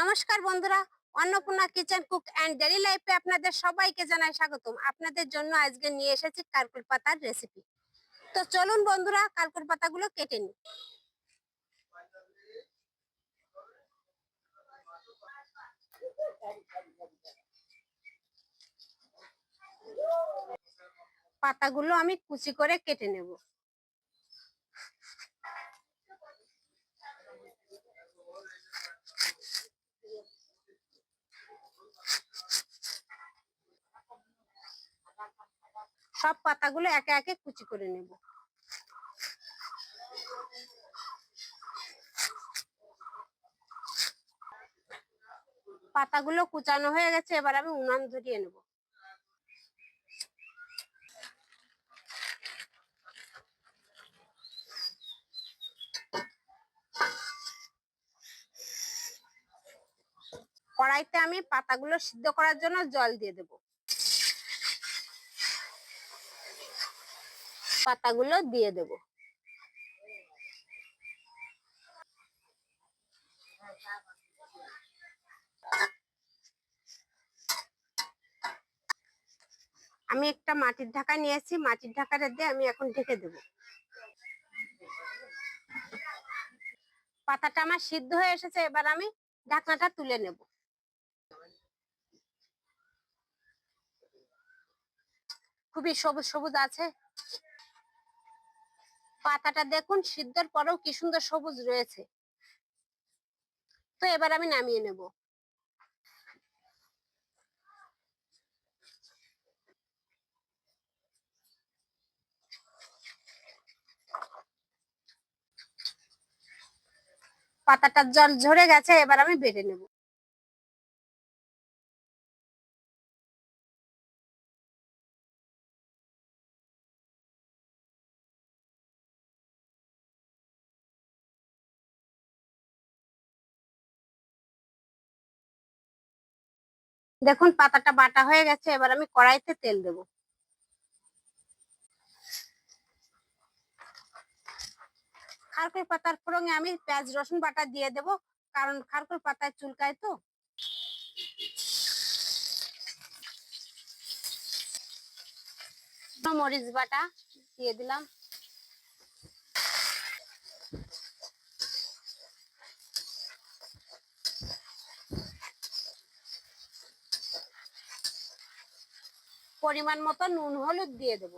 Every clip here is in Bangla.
নমস্কার বন্ধুরা, Annapurna kitchen cook and daily লাইফে আপনাদের সবাইকে জানাই স্বাগতম। আপনাদের জন্য আজকে নিয়ে এসেছি কারকুল পাতার রেসিপি তো চলুন বন্ধুরা, কারকুল পাতাগুলো কেটে নিই। পাতাগুলো আমি কুচি করে কেটে নেব। সব পাতাগুলো একে একে কুচি করে নেব। পাতাগুলো কুচানো হয়ে গেছে, এবার আমি উনান ধরিয়ে নেব। কড়াইতে আমি পাতাগুলো সিদ্ধ করার জন্য জল দিয়ে দেব। পাতাগুলো দিয়ে দেব। আমি একটা মাটির ঢাকা নিয়েছি, মাটির ঢাকাটা দিয়ে আমি এখন ঢেকে দেব। পাতাটা আমার সিদ্ধ হয়ে এসেছে, এবার আমি ঢাকনাটা তুলে নেব। খুবই সবুজ সবুজ আছে। পাতাটা দেখুন, সিদ্ধর পরেও কি সুন্দর সবুজ রয়েছে। তো এবার আমি নামিয়ে নেব। পাতাটার জল ঝরে গেছে, এবার আমি বেড়ে নেব। দেখুন, পাতাটা বাটা হয়ে গেছে, এবার আমি কড়াইতে তেল দেব। খারকুল পাতার ফোড়ঙে আমি পেঁয়াজ, রসুন বাটা দিয়ে দেব, কারণ খারকুল পাতায় চুলকায় তো। মরিচ বাটা দিয়ে দিলাম। পরিমাণ মতো নুন, হলুদ দিয়ে দেব।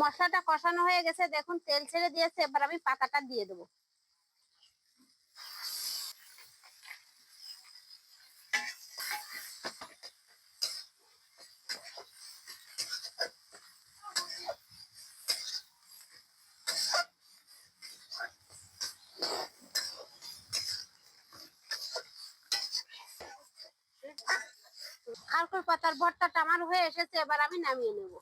মশলাটা কষানো হয়ে গেছে, দেখুন, তেল ছেড়ে দিয়েছে, এবার আমি পাতাটা দিয়ে দেবো। খারকুল পাতার ভর্তাটা আমার হয়ে এসেছে, এবার আমি নামিয়ে নেব।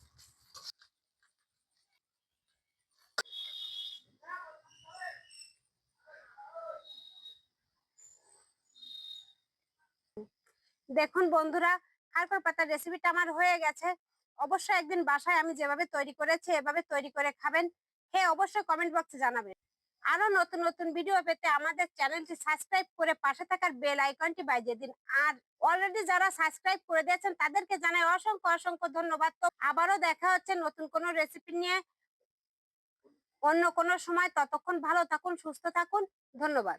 দেখুন বন্ধুরা খারকুল পাতার রেসিপিটা আমার হয়ে গেছে। অবশ্যই একদিন বাসায় আমি যেভাবে তৈরি করেছি, এভাবে তৈরি করে খাবেন। হ্যাঁ অবশ্যই কমেন্ট বক্সে জানাবেন। আরও নতুন নতুন ভিডিও পেতে আমাদের চ্যানেলটি সাবস্ক্রাইব করে পাশে থাকার বেল আইকনটি বাজিয়ে দিন। আর অলরেডি যারা সাবস্ক্রাইব করে দিয়েছেন, তাদেরকে জানাই অসংখ্য অসংখ্য ধন্যবাদ। তো আবারও দেখা হচ্ছে নতুন কোনো রেসিপি নিয়ে। অন্য কোনো সময়। ততক্ষণ ভালো থাকুন, সুস্থ থাকুন। ধন্যবাদ।